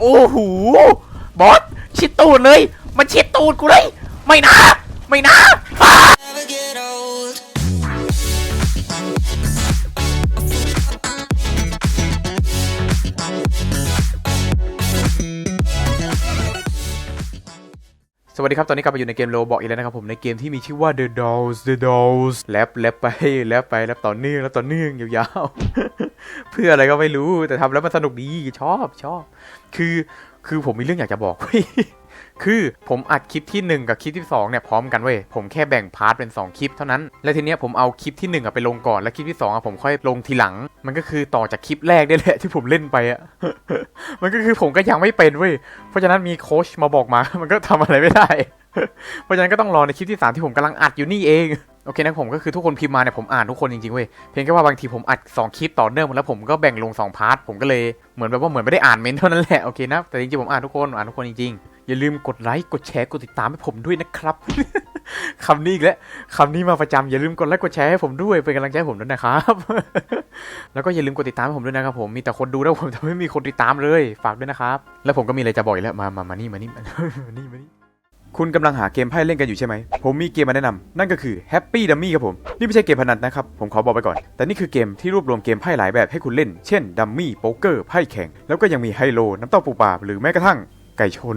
โอ้โหบอสชิดตูดเลย มันชิดตูดกูเลย ไม่นะ ไม่นะอ่า never get old. สวัสดีครับ ตอนนี้กลับมาอยู่ในเกมโลบอกอีกแล้วนะครับผม ในเกมที่มีชื่อว่า The Dolls The Dolls แลบแลบไปแลบไปแลบต่อเนื่องแล้วต่อเนื่องยาวๆ เพื่ออะไรก็ไม่รู้แต่ทำแล้วมันสนุกดีชอบชอบ คือคือผมมีเรื่องอยากจะบอกเว้ยคือผมอัดคลิปที่ 1 กับคลิปที่2เนี่ยพร้อมกันเว้ยผมแค่แบ่งพาร์ทเป็น 2 คลิปเท่านั้น และทีเนี้ยผมเอาคลิปที่1อะไปลงก่อนแล้วคลิปที่2อะผมค่อยลงทีหลัง มันก็คือต่อจากคลิปแรกได้แหละที่ผมเล่นไปอะมันก็คือผมก็ยังไม่เป็นเว้ยเพราะฉะนั้นมีโค้ชมาบอกมา มันก็ทำอะไรไม่ได้ เพราะฉะนั้นก็ต้องรอในคลิปที่สามที่ผมกำลังอัดอยู่นี่เอง โอเคนะผมก็คือทุกคนพิมพ์มาเนี่ยผมอ่านทุกคนจริงๆเว้ยเพียงแค่ว่าบางทีผมอัด2คลิปต่อเนื่องแล้วผมก็แบ่งลง2พาร์ทผมก็เลยเหมือนแบบว่าเหมือนไม่ได้อ่านเมนเท่านั้นแหละโอเคนะแต่จริงๆผมอ่านทุกคนอ่านทุกคนจริงๆอย่าลืมกดไลค์กดแชร์กดติดตามให้ผมด้วยนะครับคำนี้อีกแล้วคำนี้มาประจำอย่าลืมกดไลค์กดแชร์ให้ผมด้วยเป็นกำลังใจผมด้วยนะครับ แล้วก็อย่าลืมกดติดตามให้ผมด้วยนะครับ ผมมีแต่คนดูแล้วผมแต่ไม่มีคนติดตามเลย ฝากด้วยนะครับ แล้วผมก็มีอะไรจะบอกอีกแล้วมามามานี่มานี่มานี่มานี่ คุณกำลังหาเกมไพ่เล่นกันอยู่ใช่ไหม ผมมีเกมมาแนะนำ นั่นก็คือ Happy Dummy ครับผม นี่ไม่ใช่เกมพนันนะครับ ผมขอบอกไปก่อน แต่นี่คือเกมที่รวบรวมเกมไพ่หลายแบบให้คุณเล่น เช่น ดัมมี่ โป๊กเกอร์ ไพ่แข่ง แล้วก็ยังมีไฮโล น้ำเต้าปูปลาหรือแม้กระทั่งไก่ชน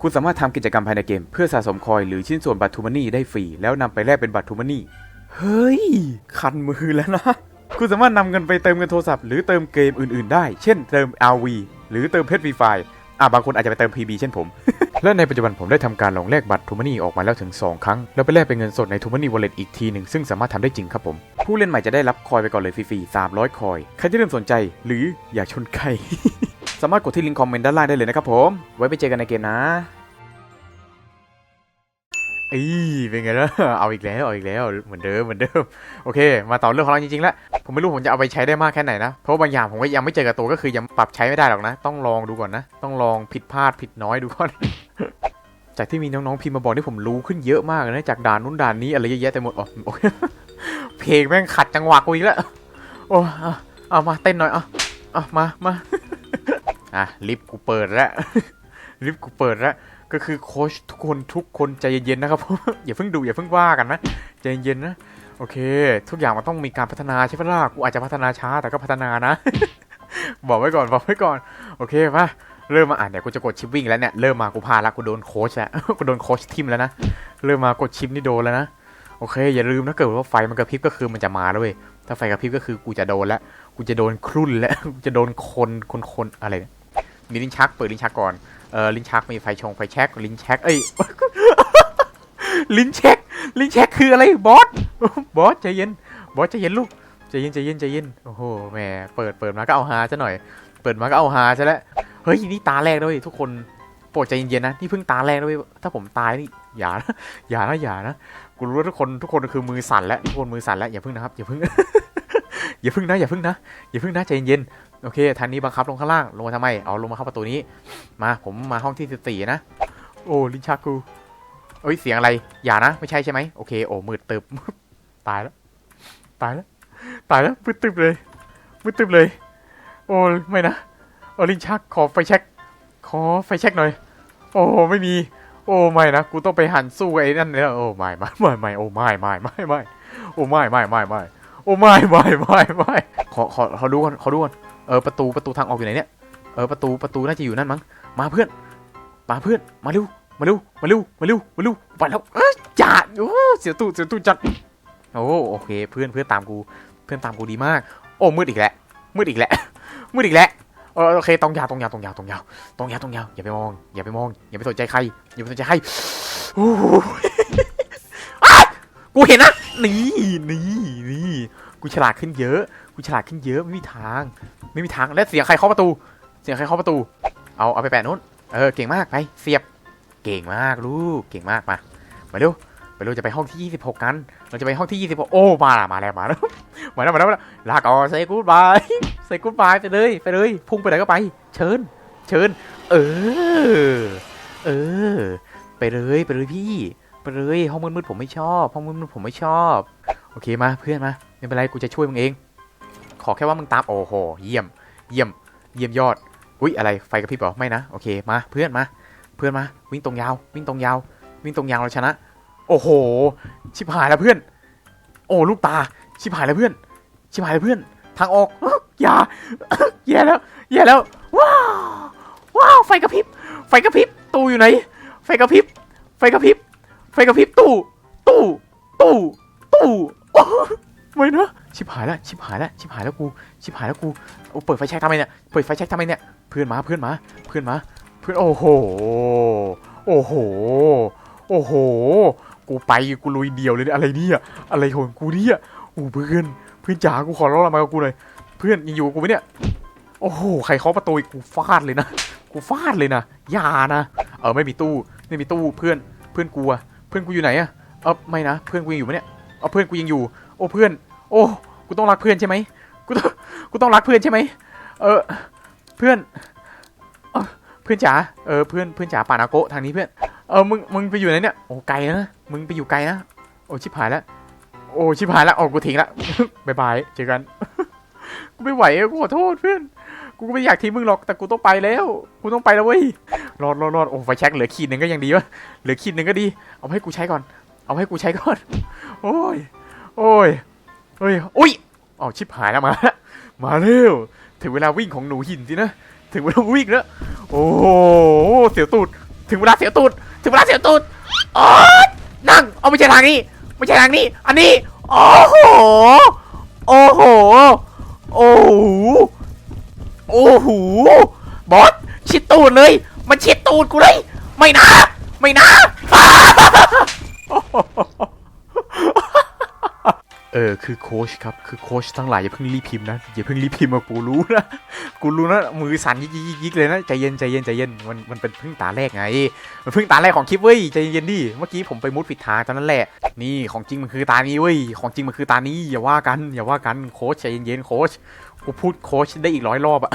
คุณสามารถทำกิจกรรมภายในเกม เพื่อสะสมคอยหรือชิ้นส่วนบัตรทูมานี่ได้ฟรี แล้วนำไปแลกเป็นบัตรทูมานี่ เฮ้ย คันมือแล้วนะ คุณสามารถนำเงินไปเติมเงินโทรศัพท์หรือเติมเกมอื่น ๆ ได้ เช่น เติม RV หรือเติมเพชรฟรีไฟอะบางคนอาจจะไปเติม PB เช่นผม และในปัจจุบันผมได้ทำการลงแลกบัตรทูมานี่ออกมาแล้วถึง 2 ครั้ง แล้วไปแลกเป็นเงินสดในทูมานี่วอลเล็ตอีกทีหนึ่งซึ่งสามารถทำได้จริงครับผม ผู้เล่นใหม่จะได้รับคอยไปก่อนเลยฟรีๆ300 คอย ใครที่เริ่มสนใจหรืออยากชนไข่สามารถกดที่ลิงก์คอมเมนต์ด้านล่างได้เลยนะครับผม ไว้ไปเจอกันในเกมนะ อีเป็นไงล่ะเอาอีกแล้วเอาอีกแล้วเหมือนเดิมเหมือนเดิมโอเค มาต่อเรื่องของเราจริงๆแล้วผมไม่รู้ผมจะเอาไปใช้ได้มากแค่ไหนนะเพราะบางอย่างผมก็ยังไม่เจอกับตัวก็คือยังปรับใช้ไม่ได้หรอกนะ ต้องลองดูก่อนนะ ต้องลองผิดพลาดผิดน้อยดูก่อนจากที่มีน้องๆพิมพ์มาบอกนี่ผมรู้ขึ้นเยอะมากนะจากด่านนู้นด่านนี้อะไรเยอะแยะเต็มหมดอ๋อโอเคเพลงแม่งขัดจังหวะกูอีกแล้วโอ้เอาเอามาเต้นหน่อยเอาเอามามาอะลิฟต์กูเปิดแล้วลิฟต์กูเปิดแล้ว ก็คือโค้ชทุกคนทุกคนใจเย็นๆนะครับผมอย่าเพิ่งดูอย่าเพิ่งว่ากันนะใจเย็นๆนะโอเค ทุกอย่างมันต้องมีการพัฒนาใช่ไหมล่ะกูอาจจะพัฒนาช้าแต่ก็พัฒนานะ บอกไว้ก่อนบอกไว้ก่อน โอเคมาเริ่มมาอ่านเดี๋ยกูจะกดชิปวิ่งแล้วเนี่ยเริ่มมากูพาละกูโดนโค้ชแล้วกูโดนโค้ชทิมแล้วนะเริ่มมากดชิปนี่โดนแล้วนะโอเค อย่าลืมนะเกิดว่าไฟมันกระพริบก็คือมันจะมาแล้วเว้ยถ้าไฟกระพริบก็คือกูจะโดนแล้วกูจะโดนครุ่นแล้วกูจะโดนคนคนคนอะไรเนี่ย มีลิ้นชัก เปิดลิ้นชักก่อน เออลิ้นชักมีไฟชงไฟแช็กลิ้นแช็กเอ้ย ลิ้นแช็กลิ้นแช็กคืออะไรบอส บอสใจเย็น บอสใจเย็นลูก ใจเย็นใจเย็นใจเย็น โอ้โหแหมเปิดเปิดมาก็เอาฮาซะหน่อย เปิดมาก็เอาฮาซะแล้ว เฮ้ยนี่ตาแรกด้วยทุกคนโปรดใจเย็นๆนะ นี่เพิ่งตาแรกด้วยถ้าผมตายนี่อย่านะอย่านะอย่านะ กูรู้ว่าทุกคนทุกคนคือมือสั่นแล้วทุกคนมือสั่นแล้วอย่าเพิ่งนะครับอย่าเพิ่งอย่าเพิ่งนะอย่าเพิ่งนะอย่าเพิ่งนะใจเย็นๆ โอเคทางนี้บังคับลงข้างล่าง ลงมาทำไม เอาลงมาเข้าประตูนี้ มาผมมาห้องที่สิบสี่นะ โอ้ลิชักกูเอ้ยเสียงอะไร อย่านะ ไม่ใช่ใช่ไหมโอเค โอ้มืดตึบตายแล้ว ตายแล้ว ตายแล้วมืดตึบเลยมืดตึบเลย โอ้ไม่นะ โอ้ลินชักขอไฟแช็กขอไฟแช็กหน่อย โอ้ไม่มี โอ้ไม่นะ กูต้องไปหันสู้ไอ้นั่นเนี่ยโอ้ไม่ไม่ไม่ไม่โอ้ไม่ไม่ไม่ไม่โอ้ไม่ไม่ไม่ไม่โอ้ไม่ไม่ไม่ไม่ขอขอขอดูก่อนขอดูก่อน เออประตูประตูทางออกอยู่ไหนเนี่ยเออประตูประตูน่าจะอยู่นั่นมั้งมาเพื่อนมาเพื่อนมาเร็วมาเร็วมาเร็วมาเร็วมาเร็วไปแล้วเอ้ยจัดโอ้เสียตู้เสียตู้จัดโอ้โอเคเพื่อนเพื่อนตามกูเพื่อนตามกูดีมาก โอ้มืดอีกแล้วมืดอีกแล้วมืดอีกแล้วเออโอเคตรงยาวตรงยาวตรงยาวตรงยาวตรงยาวตรงยาวอย่าไปมองอย่าไปมองอย่าไปสนใจใครอย่าไปสนใจใครโอ้โหอะกูเห็นนะนี่นี่นี่กูฉลาดขึ้นเยอะ กูฉลาดขึ้นเยอะไม่มีทาง ไม่มีทางและเสียงใครเคาะประตู เสียงใครเคาะประตู เอาเอาไปแปะนู้นเออเก่งมากไปเสียบ เก่งมากลูกเก่งมากมามาเร็วไปเร็วจะไปห้องที่ 26 กัน เราจะไปห้องที่ 26 โอ้มาละมาแล้วมาแล้วมาแล้วมาแล้วมาแล้วลาก่อนเซกูดบายเซกูดบายไปเลยไปเลย พุ่งไปไหนก็ไป เชิญ เชิญ เออ เออ ไปเลยไปเลยพี่ไปเลยห้องมืดๆผมไม่ชอบ ห้องมืดๆผมไม่ชอบ โอเคมาเพื่อนมาไม่เป็นไรกูจะช่วยมึงเอง ขอแค่ว่ามึงตามโอ้โหเยี่ยม เยี่ยม เยี่ยมยอด อุ๊ยอะไรไฟกระพริบเหรอไม่นะโอเคมาเพื่อนมา เพื่อนมา วิ่งตรงยาว วิ่งตรงยาว วิ่งตรงยาวเราชนะ โอ้โห ชิบหายแล้วเพื่อน โอ้ลูกตา ชิบหายแล้วเพื่อน ชิบหายแล้วเพื่อน ทางออกอย่าแย่แล้วแย่แล้วว้าวว้าวไฟกระพริบ ไฟกระพริบตู้อยู่ไหน ไฟกระพริบ ไฟกระพริบ ไฟกระพริบตู้ ตู้ ตู้ ตู้ ไม่นะชิบหายแล้วชิบหายแล้วชิบหายแล้วกูชิบหายแล้วกูโอ้เปิดไฟแช็กทำไมเนี่ยเปิดไฟแช็กทำไมเนี่ยเพื่อนมาเพื่อนมาเพื่อนมาเพื่อนโอ้โหโอ้โหโอ้โห กูไปกูลุยเดียวเลยอะไรเนี่ยอะไรของกูเนี่ยโอ้เพื่อนเพื่อนจ๋ากูขอร้องละมากับกูหน่อยเพื่อนยังอยู่กับกูไหมเนี่ยโอ้โหใครเคาะประตูอีกกูฟาดเลยนะกูฟาดเลยนะอย่านะเออไม่มีตู้ไม่มีตู้เพื่อนเพื่อนกูอะเพื่อนกูอยู่ไหนอะเออไม่นะเพื่อนกูยังอยู่ไหมเนี่ยเออเพื่อนกูยังอยู่ โอ้เพื่อน โอ้ กูต้องรักเพื่อนใช่ไหมกูต้อง กูต้องรักเพื่อนใช่ไหม เออ เพื่อน เพื่อนจ๋า เออ เพื่อน เพื่อนจ๋าปานาโกทางนี้เพื่อน เออ มึง มึงไปอยู่ไหนเนี่ย โอ้ ไกลนะ มึงไปอยู่ไกลนะ โอ้ ชิบหายแล้ว โอ้ ชิบหายแล้วโอ้กูทิ้งละบายบาย เจอกัน กูไม่ไหวกูขอโทษเพื่อน กูก็ไม่อยากทิ้งมึงหรอก แต่กูต้องไปแล้ว กูต้องไปแล้วเว้ย รอดรอดรอดโอ้ ไฟแช็กเหลือขีดหนึ่งก็ยังดีวะ เหลือขีดหนึ่งก็ดี เอาให้กูใช้ก่อน เอาให้กูใช้ก่อน โอ้ย โอ้ย เฮ้ยอุ้ยอ๋อชิบหายแล้วมา มาเร็ว ถึงเวลาวิ่งของหนูหินสินะ ถึงเวลาวิ่งแล้ว โอ้โหเสียวตูด ถึงเวลาเสียวตูด ถึงเวลาเสียวตูดอ๊ยนั่ง เอาไม่ใช่ทางนี้ ไม่ใช่ทางนี้ อันนี้ โอ้โห โอ้โห โอ้โห โอ้โห บอส ชิดตูดเลย มันชิดตูดกูเลย ไม่นะ ไม่นะ เออคือโค้ชครับคือโค้ชทั้งหลายอย่าเพิ่งรีบพิมพ์นะอย่าเพิ่งรีบพิมพ์มากูรู้นะกูรู้นะมือสั่นยิกยิกยิกเลยนะใจเย็นใจเย็นใจเย็นมันมันเป็นเพิ่งตาแรกไง มันเพิ่งตาแรกของคลิปเว้ยใจเย็นดิเมื่อกี้ผมไปมุดผิดทางตอนนั้นแหละนี่ของจริงมันคือตานี้เว้ยของจริงมันคือตานี้อย่าว่ากันอย่าว่ากันโค้ชใจเย็นๆโค้ชกูพูดโค้ชได้อีกร้อยรอบอะ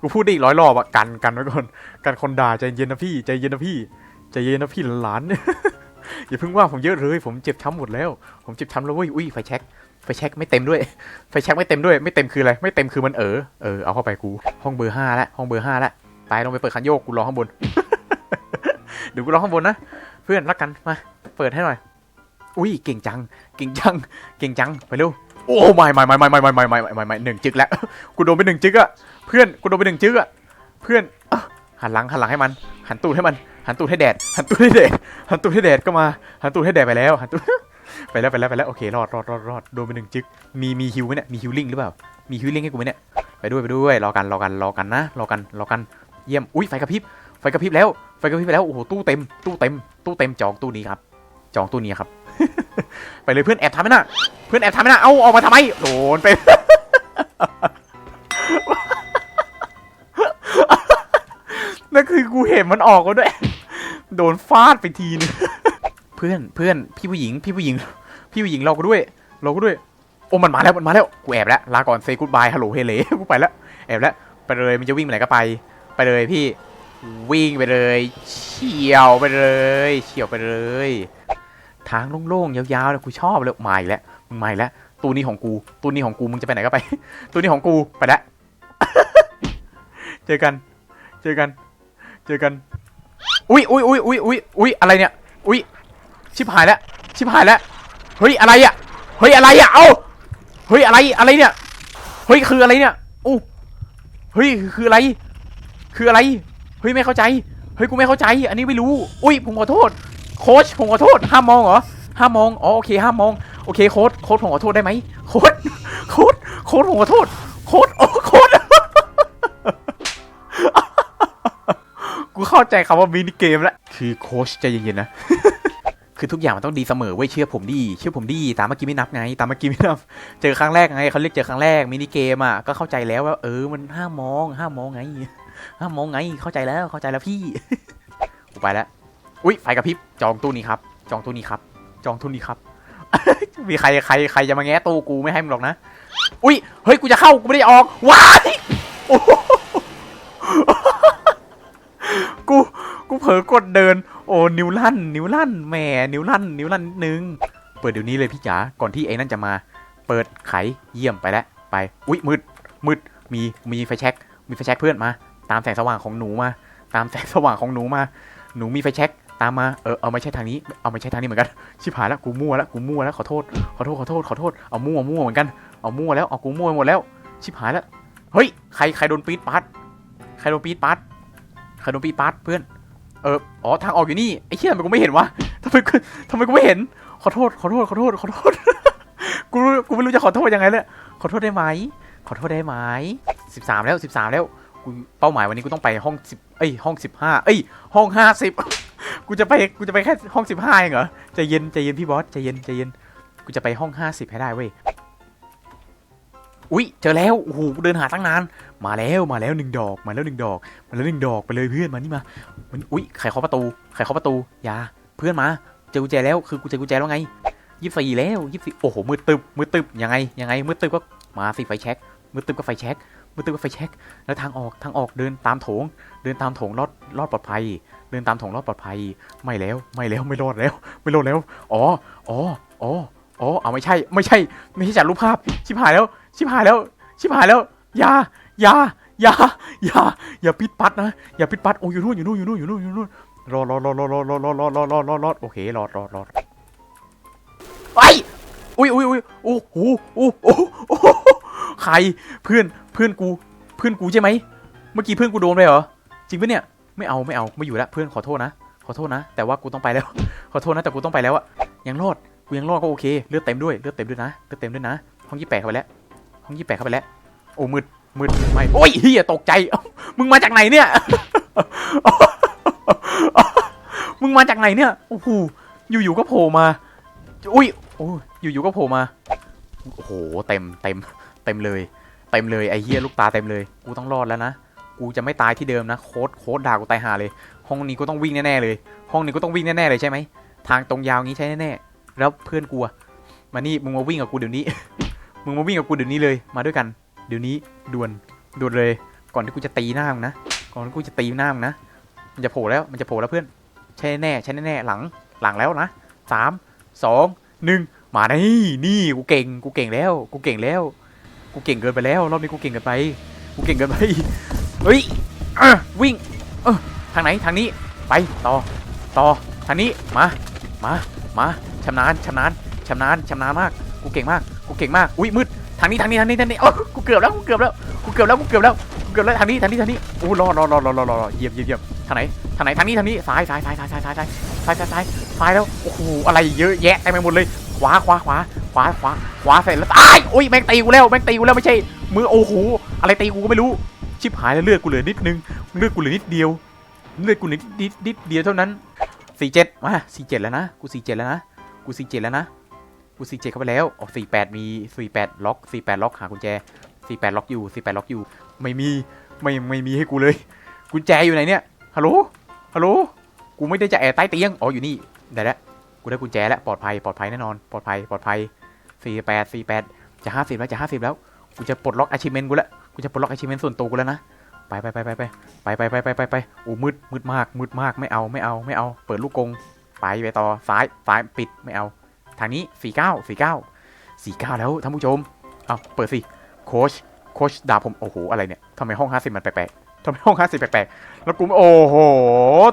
กูพูดได้อีกร้อยรอบอะกันกันไว้ก่อนกันคนด่าใจเย็นนะพี่ใจเย็นนะพี่ใจเย็นนะพี่หลานอย่าเพิ่งว่าผมเยอะเลย ผมเจ็บช้ำหมดแล้ว ผมเจ็บช้ำแล้วเว้ยอุ้ยไฟแช็ก ไฟแช็กไม่เต็มด้วย ไฟแช็กไม่เต็มด้วย ไม่เต็มคืออะไร ไม่เต็มคือมันเออ เออ เอาเข้าไปกู ห้องเบอร์ห้าแล้วห้องเบอร์ห้าแล้วไปลงไปเปิดคันโยก กูรอข้างบน เดี๋ยวกูรอข้างบนนะ เพื่อนรักกัน มา เปิดให้หน่อย อุ้ย เก่งจัง เก่งจัง เก่งจัง ไปเร็ว โอ้ไม่ไม่ไม่ไม่ไม่ไม่ไม่ไม่ไม่ไม่หนึ่งจึกแล้ว กูโดนไปหนึ่งจึกอะเพื่อน กูโดนไปหนึ่งจึกอะเพื่อนหันหลังหันหลังให้มัน หันตูดให้มัน หันตูดให้แดด หันตูดให้แดด หันตูดให้แดดก็มา หันตูดให้แดดไปแล้ว หันตูด ไปแล้วไปแล้วไปแล้วโอเครอดรอดรอดรอดโดนไปหนึ่งจึกมีมีฮิวไหมเนี่ยมีฮิวลิงหรือเปล่ามีฮิวลิงให้กูไหมเนี่ยไปด้วยไปด้วยรอกันรอกันรอกันนะรอกันรอกันเยี่ยมอุ้ยไฟกระพริบไฟกระพริบแล้วไฟกระพริบไปแล้วโอ้โหตู้เต็มตู้เต็มตู้เต็มจองตู้นี้ครับ จองตู้นี้ครับ ไปเลยเพื่อนแอบทำไหมน่ะเพื่อนแอบทำไหมน่ะเอาออกมาทำไมโดนไปนั่นคือกูเห็นมันออกก็ด้วย โดนฟาดไปทีนึง เพื่อนเพื่อนพี่ผู้หญิงพี่ผู้หญิง พี่ผู้หญิงเราก็ด้วย เราก็ด้วยโอ้มันมาแล้วมันมาแล้วกูแอบแล้วลาก่อนเซกูดบายฮัลโหลเฮเลกูไปแล้วแอบแล้วไปเลยมันจะวิ่งไปไหนก็ไป ไปเลยพี่วิ่งไปเลยเฉียวไปเลยเฉียวไปเลย ทางโล่งๆยาวๆเลยกูชอบเลยมาอีกแล้วมึงมาอีกแล้วตู้นี้ของกูตู้นี้ของกูมึงจะไปไหนก็ไปตู้นี้ของกูไปแล้วเจอกัน เจอกัน เจอกัน อุ้ยอุ้ยอุ้ยอุ้ยอุ้ยอุ้ยอะไรเนี่ยอุ้ย ชิบหายแล้ว ชิบหายแล้ว เฮ้ยอะไรอะ เฮ้ยอะไรอะ เอ้า เฮ้ยอะไร อะไรเนี่ย เฮ้ยคืออะไรเนี่ยอู้เฮ้ยคืออะไร คืออะไร เฮ้ยไม่เข้าใจ เฮ้ยกูไม่เข้าใจ อันนี้ไม่รู้ อุ้ยผมขอโทษ โค้ชผมขอโทษ ห้ามมองเหรอ ห้ามมอง อ๋อโอเคห้ามมอง โอเคโค้ชโค้ชผมขอโทษได้ไหมโค้ชโค้ชโค้ชผมขอโทษ โค้ชโอ้โค้ชกูเข้าใจคำว่ามินิเกมแล้ว คือโค้ชใจเย็นๆนะ คือทุกอย่างมันต้องดีเสมอเว้ยเชื่อผมดิเชื่อผมดิตามเมื่อกี้ไม่นับไง ตามเมื่อกี้ไม่นับ เจอครั้งแรกไงเขาเรียกเจอครั้งแรกมินิเกมอะก็เข้าใจแล้วว่าเออมันห้ามมองห้ามมองไงห้ามมองไงเข้าใจแล้วเข้าใจแล้วพี่กูไปแล้วอุ้ยไฟกระพริบจองตู้นี้ครับ จองตู้นี้ครับ จองตู้นี้ครับ มีใครใครใครจะมาแง้ตู้กูไม่ให้มึงหรอกนะอุ้ยเฮ้ยกูจะเข้ากูไม่ได้ออกว้ายกู กูเผลอกดเดิน โอ้นิ้วลั่น นิ้วลั่นแหมนิ้วลั่น นิ้วลั่นนิดนึง เปิดเดี๋ยวนี้เลยพี่จ๋าก่อนที่ไอ้นั่นจะมา เปิดไขเยี่ยมไปแล้วไปอุ้ยมืดมืดมีมีไฟแช็กมีไฟแช็กเพื่อนมา ตามแสงสว่างของหนูมา ตามแสงสว่างของหนูมา หนูมีไฟแช็กตามมาเออเอาไม่ใช่ทางนี้เอาไม่ใช่ทางนี้เหมือนกันชิบหายแล้วกูมั่วแล้วกูมั่วแล้วขอโทษขอโทษขอโทษขอโทษเอามั่วมั่วเหมือนกันเอามั่วแล้วเอากูมั่วหมดแล้วชิบหายแล้วเฮ้ยใครใครโดนปี๊ดปัดใครโดนปี๊ดปัดใครโดนปี๊ดปัดเพื่อน เอออ๋อทางออกอยู่นี่ไอ้เหี้ยทำไมกูไม่เห็นวะทำไมกูทำไมกูไม่เห็น ขอโทษ ขอโทษ ขอโทษ ขอโทษ กูกูไม่รู้จะขอโทษยังไงเลยขอโทษได้ไหม ขอโทษได้ไหมสิบสามแล้วสิบสามแล้วกูเป้าหมายวันนี้กูต้องไปห้องสิบเอ้ยห้องสิบห้าเอ้ยห้องห้าสิบกูจะไปกูจะไปแค่ห้องสิบห้าเองเหรอใจเย็นใจเย็นพี่บอสใจเย็นใจเย็นกูจะไปห้องห้าสิบให้ได้เว้ย อุ้ยเจอแล้วโอ้โหเดินหาตั้งนาน มาแล้วมาแล้วหนึ่งดอกมาแล้วหนึ่งดอกมาแล้วหนึ่งดอกไปเลยเพื่อนมานี่มามันอุ้ยใครเคาประตูใครเคาประตูอย่าเพื่อนมาเจอกุญแจแล้วคือกูเจอกุญแจแล้วไงยี่สิบสี่แล้วยี่สิบสี่โอ้โหมืดตึบมืดตึบยังไงยังไงมืดตึบก็มาสิไฟแช็กมืดตึบก็ไฟแช็กมืดตึบก็ไฟแช็กแล้วทางออกทางออกเดินตามโถง เดินตามโถงรอดรอดปลอดภัย เดินตามโถงรอดปลอดภัย ไม่แล้วไม่แล้วไม่รอดแล้ว ไม่รอดแล้วอ๋ออ๋ออ๋ออ๋อเอาไม่ใช่ไม่ใช่ไม่ใช่จากรูปภาพชิบหายแล้ว ชิบหายแล้ว ชิบหายแล้ว อย่า อย่า อย่า อย่า อย่าปิดปัดนะ อย่าปิดปัด โอ้ยอยู่นู่นอยู่นู่นอยู่นู่นอยู่นู่นอยู่นู่นรอรอรอรอรอรอรอรอรอรอรอรอโอเครอรอรอไออุ้ยอุ้ยอุ้ยโอ้โหโอ้โหโอ้โหใคร เพื่อน เพื่อนกู เพื่อนกูใช่ไหม เมื่อกี้เพื่อนกูโดนไปเหรอ จริงปะเนี่ย ไม่เอา ไม่เอา ไม่อยู่แล้วเพื่อนขอโทษนะ ขอโทษนะ แต่ว่ากูต้องไปแล้ว ขอโทษนะ แต่กูต้องไปแล้วอะยังรอด กูยังรอดก็โอเค เลือดเต็มด้วย เลือดเต็มด้วยนะ เลือดเต็มด้วยนะ ห้องยี่แปดเข้าไปแล้ว ห้องยี่แปดเข้าไปแล้ว โอ้มืดมืดไม่โอ้ยเฮียตกใจ มึงมาจากไหนเนี่ย มึงมาจากไหนเนี่ย โอ้โห อยู่ๆก็โผล่มา อุ้ย โอ้ยอยู่ๆก็โผล่มา โอ้โห เต็มเต็มเต็มเลย เต็มเลยไอ้เฮียลูกตาเต็มเลย กูต้องรอดแล้วนะ กูจะไม่ตายที่เดิมนะ โค้ดโค้ดด่ากูตายหาเลย ห้องนี้ก็ต้องวิ่งแน่ๆเลย ห้องนี้ก็ต้องวิ่งแน่ๆเลยใช่ไหม ทางตรงยาวงี้ใช่แน่ๆ แล้วเพื่อนกูมานี่มึงมาวิ่งกับกูเดี๋ยวนี้ มึงมาวิ่งกับกูเดี๋ยวนี้เลยมาด้วยกัน เดี๋ยวนี้ด่วนด่วนเลย ก่อนที่กูจะตีหน้ามึงนะก่อนที่กูจะตีหน้ามึงนะมันจะโผล่แล้วมันจะโผล่แล้วเพื่อนใช่แน่ใช่แน่หลังหลังแล้วนะสามสองหนึ่งมานี่นี่กูเก่งกูเก่งแล้ว กูเก่งแล้ว กูเก่งเกินไปแล้ว รอบนี้กูเก่งเกินไป กูเก่งเกินไปเฮ้ยวิ่งเออทางไหนทางนี้ไปต่อต่อทางนี้มามามาชำนาญชำนาญชำนาญชำนาญมาก กูเก่งมาก กูเก่งมาก อุ้ยมืด ทางนี้ทางนี้ทางนี้ทางนี้โอ้กูเกือบแล้ว กูเกือบแล้ว กูเกือบแล้ว กูเกือบแล้ว กูเกือบแล้วทางนี้ทางนี้ทางนี้โอ้รอรอรอรอรอรอรอเยี่ยมเยี่ยมเยี่ยมทางไหน ทางไหน ทางนี้ทางนี้ ซ้ายซ้ายซ้ายซ้ายซ้ายซ้ายซ้ายซ้ายซ้ายซ้ายซ้ายแล้ว โอ้โห อะไรเยอะแยะเต็มไปหมดเลย ขวาขวาขวา ขวาขวา ขวาเสร็จแล้วตายโอ้ยแม่งตีกูแล้ว แม่งตีกูแล้วไม่ใช่ มือโอ้โห อะไรตีกูก็ไม่รู้ ชิบหายแล้วเลือดกูเหลือนิดนึง เลือดกูเหลือนิดเดียว เลือดกูนิดนิดเดียวเท่านั้นสี่เจ็ดมาสี่เจ็ดแล้วนะ กูสี่เจ็ดแล้วนะ กูสี่เจ็ดแล้วนะ กูสี่เจ็ดเข้าไปแล้วออกสี่แปดมีสี่แปดล็อกสี่แปดล็อกหากุญแจสี่แปดล็อกอยู่สี่แปดล็อกอยู่ ไม่มีไม่ไม่มีให้กูเลย กุญแจอยู่ไหนเนี่ยฮัลโหลฮัลโหลกูไม่ได้จะแอบใต้เตียงอ๋ออยู่นี่ได้แล้วกูได้กุญแจแล้วปลอดภัยปลอดภัยแน่นอนปลอดภัยปลอดภัยสี่แปดสี่แปดจะห้าสิบแล้วจะห้าสิบแล้วกูจะปลดล็อก achievement กูแล้วกูจะปลดล็อก achievement ส่วนตัวกูแล้วนะไปไปไปไปไปไปไปไปไปไปไปโอ้มืดมืดมากมืดมากไม่เอาไม่เอาไม่เอา เปิดลูกกงไปไปต่อซ้ายซ้ายปิดไม่เอา ทางนี้สี่เก้าสี่เก้าสี่เก้าแล้วท่านผู้ชม เอาเปิดสิ โคช โคชด่าผม โอ้โห อะไรเนี่ยทำไมห้องห้าสิบมันแปลกๆทำไมห้องห้าสิบแปลกๆแล้วกู โอ้โห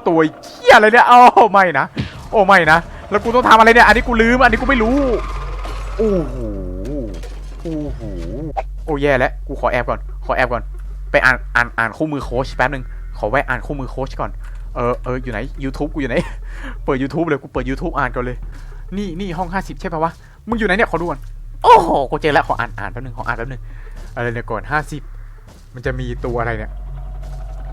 ตัวเชี่ยอะไรเนี่ย โอ้ไม่นะ โอ้ไม่นะ แล้วกูต้องทำอะไรเนี่ย อันนี้กูลืม อันนี้กูไม่รู้ โอ้โห โอ้โห โอ้แย่แล้ว กูขอแอบก่อน ขอแอบก่อน ไปอ่าน อ่าน อ่านคู่มือโคชแป๊บนึง ขอแวะอ่านคู่มือโคชก่อน เออเอออยู่ไหน YouTube กูอยู่ไหน เปิด YouTube เลย กูเปิด YouTube อ่านก่อนเลย นี่นี่ห้อง50ใช่ปะวะ มึงอยู่ไหนเนี่ยขอดูก่อนโอ้โหกูเจอแล้วขออ่านอ่านแป๊บนึงขออ่านแป๊บนึงอะไรเนี่ยก่อน50มันจะมีตัวอะไรเนี่ย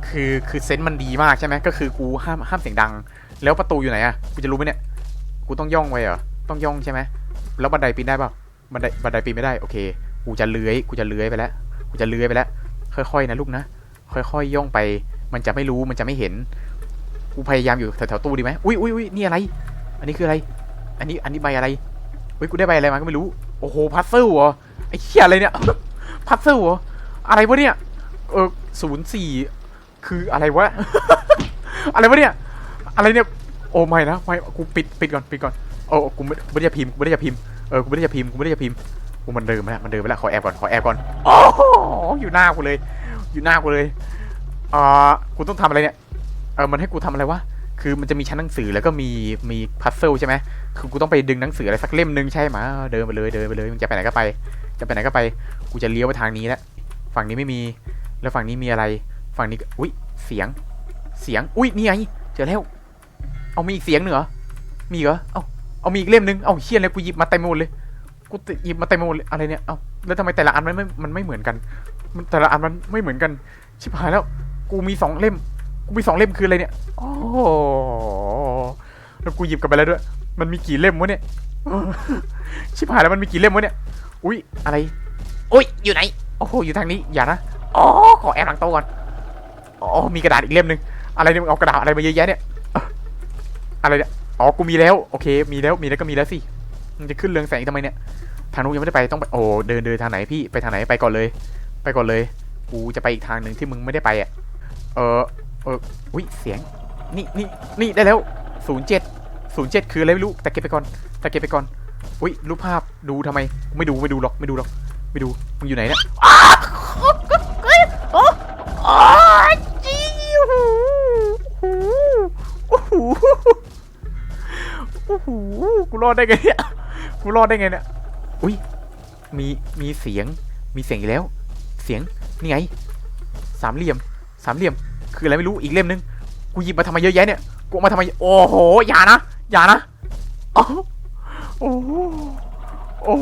คือคือเซนส์มันดีมากใช่ไหมก็คือกูห้ามห้ามเสียงดัง แล้วประตูอยู่ไหนอะกูจะรู้ไหมเนี่ย กูต้องย่องไว้เหรอ ต้องย่องใช่ไหมแล้วบันไดปีนได้เปล่าบันไดบันไดปีนไม่ได้โอเค กูจะเลื้อยกูจะเลื้อยไปแล้ว กูจะเลื้อยไปแล้ว ค่อยๆนะลูกนะ ค่อยๆย่องไป มันจะไม่รู้มันจะไม่เห็น กูพยายามอยู่แถวๆตู้ดีไหมอุ้ยอุ้ยอุ้ยนี่อะไร อันนี้คืออะไร อันนี้อันนี้ใบอะไรอุ้ยกูได้ใบอะไรมาก็ไม่รู้โอ้โหพัซเซิลเหรอไอ้เหี้ยอะไรเนี่ยพัซเซิลเหรออะไรวะเนี่ยเออศูนย์สี่คืออะไรวะ อะไรวะเนี่ย อะไรเนี่ย โอ้ไม่นะไม่กูปิดปิดก่อนปิดก่อนโอ้กูไม่ไม่ได้จะพิมพ์กูไม่ได้จะพิมพ์เออกูไม่ได้จะพิมพ์กูไม่ได้จะพิมพ์กูมันเดินมแล้วมันเดินไปแล้วขอแอบก่อนขอแอบก่อนโอ้โหอยู่หน้ากูเลย อยู่หน้ากูเลยอ่ากูต้องทำอะไรเนี่ยเออมันให้กูทำอะไรวะ คือมันจะมีชั้นหนังสือแล้วก็มีมีพัซเซิลใช่ไหมคือกูต้องไปดึงหนังสืออะไรสักเล่มหนึงใช่ไหมเดินไปเลยเดินไปเลยมึงจะไปไหนก็ไป จะไปไหนก็ไป กูจะเลี้ยวไปทางนี้แล้วฝั่งนี้ไม่มี แล้วฝั่งนี้มีอะไร ฝั่งนี้อุ้ยเสียง เสียงอุ้ยนี่ไงเจอแล้ว เอามีอีกเสียงหนึ่งเหรอมีเหรอเอาเอามีอีกเล่มหนึงเอาเชี่ยเลยกูหยิบมาเต็มหมดเลยกูหยิบมาเต็มหมดเลยอะไรเนี่ยเอาแล้วทำไมแต่ละอันมันไม่มันไม่เหมือนกัน มันแต่ละอันมันไม่เหมือนกัน ชิบหายแล้ว กูมีสองเล่ม กูมีสองเล่มคืออะไรเนี่ย โอ้โหแล้วกูหยิบกลับไปแล้วด้วย มันมีกี่เล่มวะเนี่ย ชิบหายแล้วมันมีกี่เล่มวะเนี่ย อุ้ยอะไร อุ้ยอยู่ไหน โอ้โห อยู่ทางนี้ อย่านะอ๋อขอแอบหลังโต๊ะก่อนอ๋อมีกระดาษอีกเล่มหนึ่งอะไรเนี่ยมึงเอากระดาษอะไรมาเยอะแยะเนี่ย อะไรเนี่ย อ๋อ กูมีแล้ว โอเค มีแล้ว มีแล้วก็มีแล้วสิ มันจะขึ้นเรืองแสงอีกทำไมเนี่ย ทางนู้นยังไม่ได้ไป ต้องไป โอ้ เดินเดินทางไหนพี่ ไปทางไหน ไปก่อนเลย ไปก่อนเลย กูจะไปอีกทางหนึ่งที่มึงไม่ได้ไปอะ เออเอออุ้ยเสียง นี่นี่นี่ได้แล้วศูนย์เจ็ดศูนย์เจ็ดคืออะไรไม่รู้ แต่เก็บไปก่อน แต่เก็บไปก่อน อุ้ยรูปภาพดูทำไม ไม่ดูไม่ดูหรอกไม่ดูหรอกไม่ดู มึงอยู่ไหนเนี่ยอ้าวโอ้ยจีโอ้โหโอ้โหโอ้โหกูรอดได้ไงเนี่ยกูรอดได้ไงเนี่ย อุ้ย มี มีเสียง มีเสียงอีกแล้ว เสียง นี่ไง สามเหลี่ยม สามเหลี่ยม คืออะไรไม่รู้อีกเล่มนึง กูหยิบมาทำไมเยอะแยะเนี่ย กูมาทำไม โอ้โห อย่านะ อย่านะ โอ้โหโอ้โหโอ้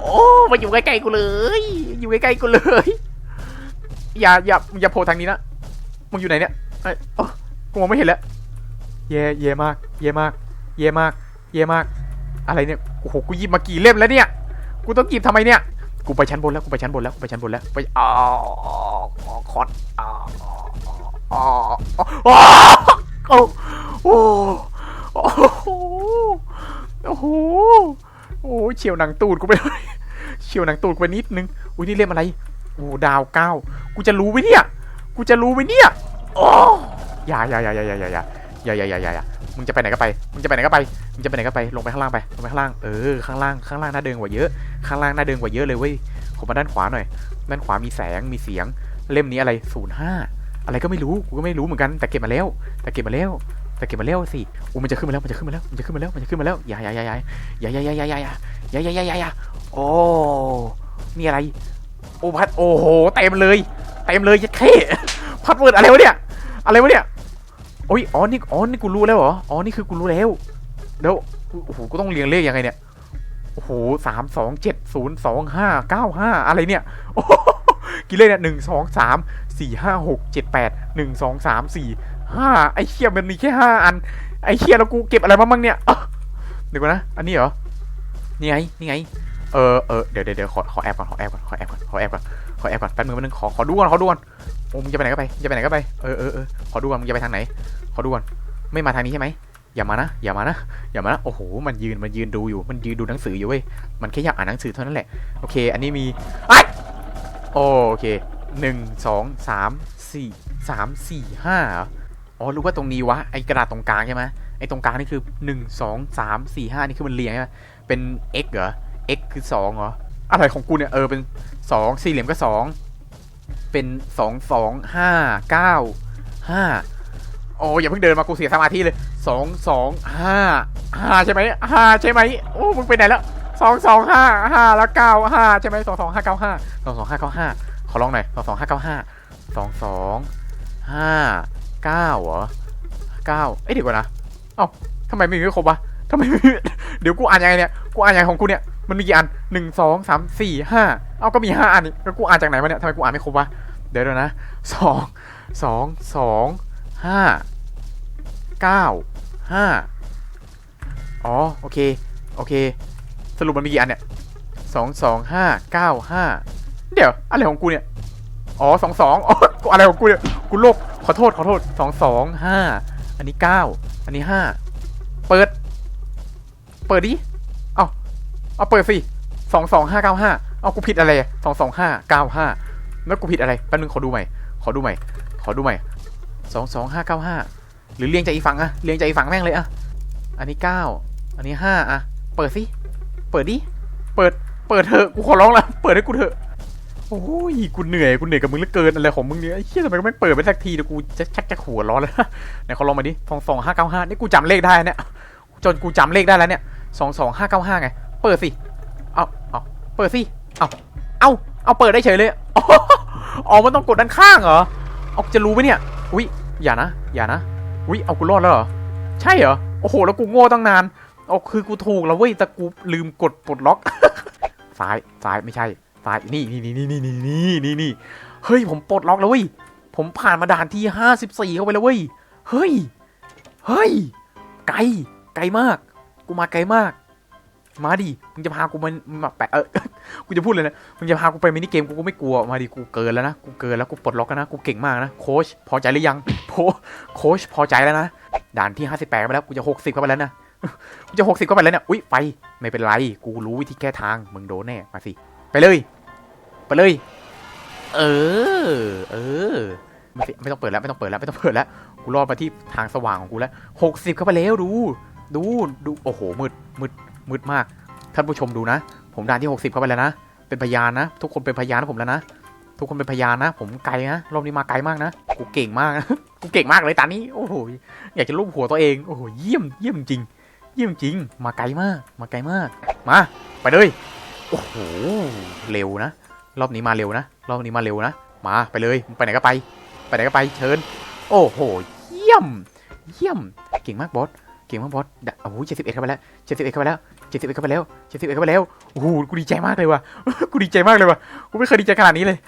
โอ้มาอยู่ใกล้ๆกูเลย อยู่ใกล้ๆกูเลย อย่าอย่าอย่าโผล่ทางนี้นะ มึงอยู่ไหนเนี่ยเอ้ยโอ้กูมองไม่เห็นแล้วแย่แย่มากแย่มากแย่มากแย่มาก อะไรเนี่ย โอ้โห กูหยิบมากี่เล่มแล้วเนี่ย กูต้องหยิบทำไมเนี่ย กูไปชั้นบนแล้ว กูไปชั้นบนแล้ว กูไปชั้นบนแล้ว ไปอ๋อคอร์ดอ๋อ อ๋อโอ้โหโอ้โหโอ้โหโอ้เฉียวหนังตูดกูไปเลยเฉียวหนังตูดกูไปนิดนึง อุ้ยนี่เล่มอะไรโอ้ดาวเก้ากูจะรู้ไหมเนี่ย กูจะรู้ไหมเนี่ยโอ้ยอย่าอย่าอย่าอย่าอย่าอย่าอย่าอย่าอย่าอย่าอย่ามึงจะไปไหนก็ไป มึงจะไปไหนก็ไป มึงจะไปไหนก็ไป ลงไปข้างล่างไป ลงไปข้างล่าง เออ ข้างล่าง ข้างล่างน่าเดินกว่าเยอะ ข้างล่างน่าเดินกว่าเยอะเลยเว้ย ผมมาด้านขวาหน่อย ด้านขวามีแสง มีเสียง เล่มนี้อะไรศูนย์ห้า อะไรก็ไม่รู้กูก็ไม่รู้เหมือนกันแต่เก็บมาแล้ว แต่เก็บมาแล้ว แต่เก็บมาแล้วสิอู้มันจะขึ้นมาแล้วมันจะขึ้นมาแล้วมันจะขึ้นมาแล้วมันจะขึ้นมาแล้วอย่าอย่าอย่าอย่าอย่าอย่าอย่าอย่าอย่าอย่าอย่าอย่าอย่าอย่าโอ้นี่อะไร โอ้พัดโอ้โหเต็มเลยเต็มเลยยัดเข้พัดเวิร์ดอะไรวะเนี่ยอะไรวะเนี่ยโอ้ยอ๋อนี่อ๋อนี่กูรู้แล้วเหรออ๋อนี่คือกูรู้แล้วเดี๋ยวโอ้โหกูต้องเรียงเลขยังไงเนี่ยโอ้โหสามสองเจ็ดศูนย์สองห้าเก้าห้าอะไรเนี่ยโอ้ กี่เลขเนี่ยหนึ่งสองสามสี่ห้าหกเจ็ดแปดหนึ่งสองสามสี่ห้าไอ้เชี่ยมันมีแค่ห้าอัน ไอ้เชี่ยแล้วกูเก็บอะไรมาบ้างเนี่ยเดี๋ยวก่อนนะ อันนี้เหรอ นี่ไง นี่ไง เออเออเดี๋ยวเดี๋ยวขอขอแอบก่อน ขอแอบก่อน ขอแอบก่อน ขอแอบก่อน ขอแอบก่อน แป๊บนึงแป๊บนึง ขอขอดูก่อน ขอดูก่อนโอ้มึงจะไปไหนก็ไป จะไปไหนก็ไป เออเออเออขอดูก่อนมึงจะไปทางไหน ขอดูก่อน ไม่มาทางนี้ใช่ไหมอย่ามานะ อย่ามานะ อย่ามานะ โอ้โห มันยืน มันยืนดูอยู่ มันยืนดูหนังสืออยู่เว้ย มันแค่อยากอ่านหนังสือเท่านั้นแหละ โอเค อันนี้มีไอ โอเคหนึ่งสองสามสี่สามสี่ห้าออ๋อรู้ว่าตรงนี้วะไอกระดาษตรงกลางใช่ไหมไอตรงกลางนี่คือหนึ่งสองสามสี่ห้านี่คือมันเรียงใช่ไหมเป็น x เหรอ x คือสองเหรออะไรของกูเนี่ยเออเป็นสองสี่เหลี่ยมก็สองเป็นสองสองห้าเก้าห้าโอ้อย่าเพิ่งเดินมากูเสียสมาธิเลยสองสองห้าห้าใช่ไหมห้าใช่ไหมโอ้มึงไปไหนแล้ว สองสองห้าห้าแล้วเก้าห้าใช่ไหมสองสองห้าเก้าห้าสองสองห้าเก้าห้าขอลองหน่อยสองสองห้าเก้าห้าสองสองห้าเก้าเหรอเก้าเอ้ยเดี๋ยวก่อนนะเอ้าทำไมไม่มีไม่ครบวะทำไมไม่มีเดี๋ยวกูอ่านยังไงเนี่ยกูอ่านยังไงของกูเนี่ยมันมีกี่อันหนึ่งสองสามสี่ห้าเอ้าก็มีห้าอันนี่แล้วกูอ่านจากไหนวะเนี่ยทำไมกูอ่านไม่ครบวะเดี๋ยวเดี๋ยวนะสองสองสองห้าเก้าห้าอ๋อโอเคโอเค สรุปมันมีกี่อันเนี่ยสองสองห้าเก้าห้าเดี๋ยวอะไรของกูเนี่ย อ๋อสองสองอ๋ออะไรของกูเนี่ย กูโลกขอโทษขอโทษสองสองห้าอันนี้เก้าอันนี้ห้าเปิด เปิดดิ เอาเอาเปิดสิสองสองห้าเก้าห้าเอากูผิดอะไรสองสองห้าเก้าห้าแล้วกูผิดอะไรแป๊บนึงขอดูใหม่ ขอดูใหม่ ขอดูใหม่สองสองห้าเก้าห้าหรือเรียงจากอีฝั่งอะเรียงจากอีฝั่งแม่งเลยอะอันนี้เก้าอันนี้ห้าอะเปิดสิ เปิดดิ เปิด เปิดเถอะ กูขอร้องละ เปิดให้กูเถอะ โอ้ย กูเหนื่อย กูเหนื่อยกับมึงเหลือเกินอะไรของมึงเนี่ยไอ้เหี้ยทำไมก็ไม่เปิดไปสักทีเดี๋ยวกูจะชักจะหัวร้อนแล้วไหนเขาลองมาดิสองสองห้าเก้าห้านี่กูจำเลขได้เนี่ย จนกูจำเลขได้แล้วเนี่ยสองสองห้าเก้าห้าไง เปิดสิ เอาเอาเปิดสิ เอาเอาเอาเปิดได้เฉยเลยอ๋ออ๋อมันต้องกดด้านข้างเหรอ เอาจะรู้ไหมเนี่ย อุ้ยอย่านะ อย่านะ อุ้ยเอากูรอดแล้วเหรอ ใช่เหรอ โอ้โห แล้วกูโง่ตั้งนาน เอาคือกูถูกแล้วเว้ยแต่กูลืมกดปลดล็อก ซ้ายซ้ายไม่ใช่ซ้ายนี่นี่นี่นี่นี่นี่นี่นี่เฮ้ยผมปลดล็อกแล้วเว้ยผมผ่านมาด่านที่ห้าสิบสี่เข้าไปแล้วเว้ยเฮ้ยเฮ้ยไกลไกลมาก กูมาไกลมาก มาดิมึงจะพากูมามาแปะเออกูจะพูดเลยนะมึงจะพากูไปมินิเกมกูก็ไม่กลัวมาดิกูเกินแล้วนะกูเกินแล้วกูปลดล็อกแล้วนะกูเก่งมากนะโค้ชพอใจหรือยังโค้ชโค้ชพอใจแล้วนะด่านที่ห้าสิบแปดไปแล้วกูจะหกสิบเข้าไปแล้วนะ กูจะหกสิบเข้าไปแล้วเนี่ย อุ้ยไฟไม่เป็นไร กูรู้วิธีแก้ทาง มึงโดนแน่ มาสิ ไปเลย ไปเลย เออ เออ ไม่สิไม่ต้องเปิดแล้ว ไม่ต้องเปิดแล้ว ไม่ต้องเปิดแล้ว กูรอดมาที่ทางสว่างของกูแล้วหกสิบเข้าไปแล้วดู ดู ดู โอ้โห มืด มืด มืดมาก ท่านผู้ชมดูนะ ผมด่านที่หกสิบเข้าไปแล้วนะ เป็นพยานนะ ทุกคนเป็นพยานนะผมแล้วนะ ทุกคนเป็นพยานนะ ผมไกลนะ รอบนี้มาไกลมากนะ กูเก่งมากนะ กูเก่งมากเลยตอนนี้ โอ้โห อยากจะลูบหัวตัวเอง โอ้โห เยี่ยม เยี่ยมจริง เยี่ยมจริง มาไกลมาก มาไกลมาก มา ไปเลย โอ้โห เร็วนะ รอบนี้มาเร็วนะ รอบนี้มาเร็วนะ มา ไปเลย ไปไหนก็ไป ไปไหนก็ไป เชิญ โอ้โห เยี่ยม เยี่ยม เก่งมากบอส เก่งมากบอสโอ้โหเจ็ดสิบเอ็ดเข้าไปแล้วเจ็ดสิบเอ็ดเข้าไปแล้วเจ็ดสิบเอ็ดเข้าไปแล้วเจ็ดสิบเอ็ดเข้าไปแล้ว โอ้โห กูดีใจมากเลยว่ะ กูดีใจมากเลยว่ะ กูไม่เคยดีใจขนาดนี้เลย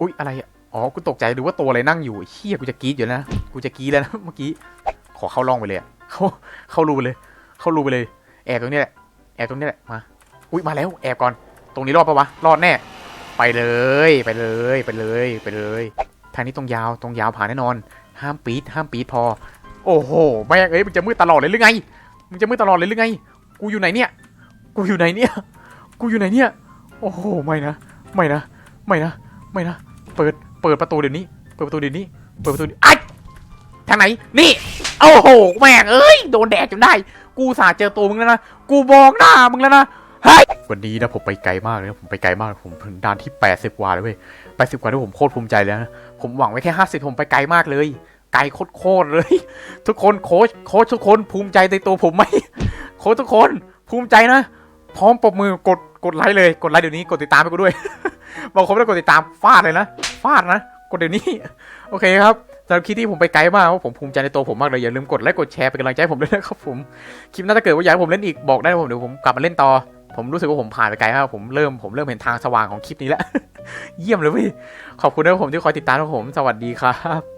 อุ๊ยอะไรอะ อ๋อ กูตกใจดูว่าตัวอะไรนั่งอยู่เฮียกูจะกรี๊ดอยู่นะ กูจะกรี๊ดแล้วนะเมื่อกี้ ขอเข้าร่องไปเลยเข้าเข้ารูเลย เข้ารูไปเลย แอบตรงนี้แหละ แอบตรงนี้แหละ มา อุ๊ยมาแล้ว แอบก่อน ตรงนี้รอดปะวะ รอดแน่ ไปเลย ไปเลย ไปเลย ไปเลย ทางนี้ตรงยาว ตรงยาวผ่านแน่นอน ห้ามปีดห้ามปีดพอ โอ้โห แม่งเอ้ย มึงจะมืดตลอดเลยหรือไง มึงจะมืดตลอดเลยหรือไง กูอยู่ไหนเนี่ย กูอยู่ไหนเนี่ย กูอยู่ไหนเนี่ย โอ้โห ไม่นะ ไม่นะ ไม่นะ ไม่นะ เปิด เปิดประตูเดี๋ยวนี้ เปิดประตูเดี๋ยวนี้ เปิดประตูไอ้ทางไหน นี่ โอ้โห แม่งเอ้ย โดนแดดจนได้ กูสาเจอตัวมึงแล้วนะกูมองหน้ามึงแล้วนะเฮ้ยวันนี้นะผมไปไกลมากเลยนะผมไปไกลมากผมถึงด่านที่ 80 กว่าเลยเว้ย80กว่าที่ผมโคตรภูมิใจเลยนะผมหวังไว้แค่ 50 ผมไปไกลมากเลย ไกลโคตรเลย ทุกคนโค้ชโค้ชทุกคนภูมิใจในตัวผมไหมโค้ชทุกคนภูมิใจนะ พร้อมปรบมือกดกดไลค์เลยกดไลค์เดี๋ยวนี้กดติดตามไปกูด้วยบางคนไม่ได้กดติดตามฟาดเลยนะฟาดนะกดเดี๋ยวนี้ โอเคครับ สำหรับคลิปที่ผมไปไกลมากว่าผมภูมิใจในตัวผมมากเลยอย่าลืมกดไลค์กดแชร์เป็นกำลังใจผมด้วยนะครับผมคลิปหน้าถ้าเกิดว่าอยากให้ผมเล่นอีกบอกได้ผมเดี๋ยวผมกลับมาเล่นต่อ ผมรู้สึกว่าผมผ่านไปไกลมากผมเริ่มผมเริ่มเห็นทางสว่างของคลิปนี้แล้ว เยี่ยมเลยพี่ขอบคุณนะครับผมที่คอยติดตามผมสวัสดีครับ